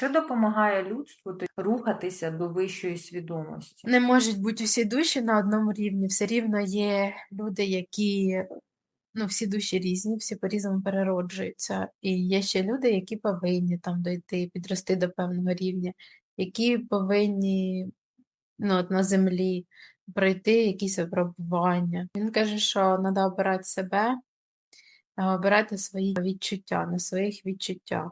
що допомагає людству рухатися до вищої свідомості? Не можуть бути всі душі на одному рівні. Все рівно є люди, які, ну, всі душі різні, всі по-різному перероджуються. І є ще люди, які повинні там дойти, підрости до певного рівня, які повинні ну, от на землі пройти якісь випробування. Він каже, що треба обирати себе, обирати свої відчуття, на своїх відчуттях.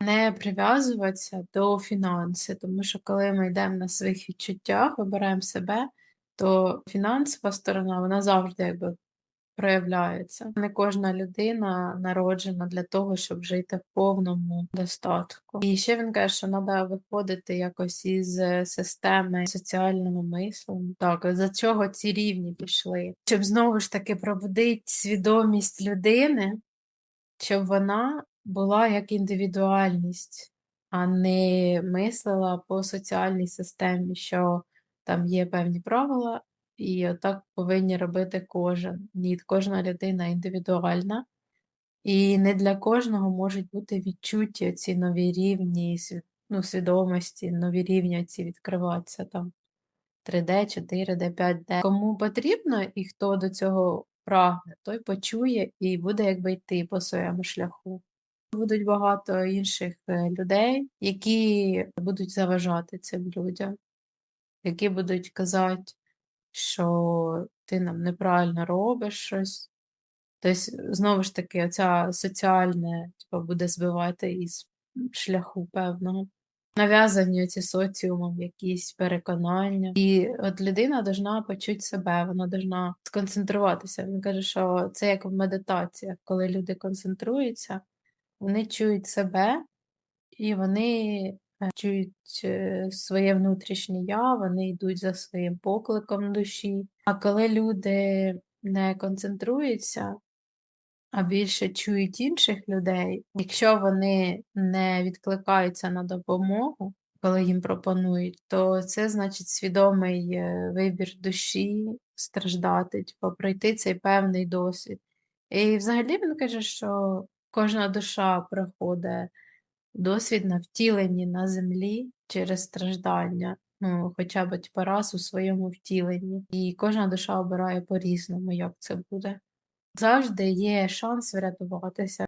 Не прив'язуватися до фінансів, тому що коли ми йдемо на своїх відчуттях, вибираємо себе, то фінансова сторона вона завжди якби проявляється. Не кожна людина народжена для того, щоб жити в повному достатку. І ще він каже, що треба виходити якось із системи соціального мислення. Так, за чого ці рівні пішли? Щоб знову ж таки пробудити свідомість людини, щоб вона була як індивідуальність, а не мислила по соціальній системі, що там є певні правила, і отак повинні робити кожен. Ні, кожна людина індивідуальна, і не для кожного можуть бути відчуті ці нові рівні ну, свідомості, нові рівні ці відкриватися там. 3D, 4D, 5D. Кому потрібно і хто до цього прагне, той почує і буде якби йти по своєму шляху. Будуть багато інших е, людей, які будуть заважати цим людям, які будуть казати, що ти нам неправильно робиш щось. Тобто, знову ж таки, оця соціальне типу, буде збивати із шляху певного. Нав'язані ці соціумом якісь переконання. І от людина повинна почути себе, вона повинна сконцентруватися. Він каже, що це як в медитаціях, коли люди концентруються, вони чують себе і вони е, чують е, своє внутрішнє я, вони йдуть за своїм покликом душі. А коли люди не концентруються, а більше чують інших людей, якщо вони не відкликаються на допомогу, коли їм пропонують, то це значить свідомий е, вибір душі страждати, типу, пройти цей певний досвід. І взагалі він каже, що кожна душа проходить досвід на втіленні на землі через страждання, ну, хоча б типу, раз у своєму втіленні. І кожна душа обирає по-різному, як це буде. Завжди є шанс врятуватися.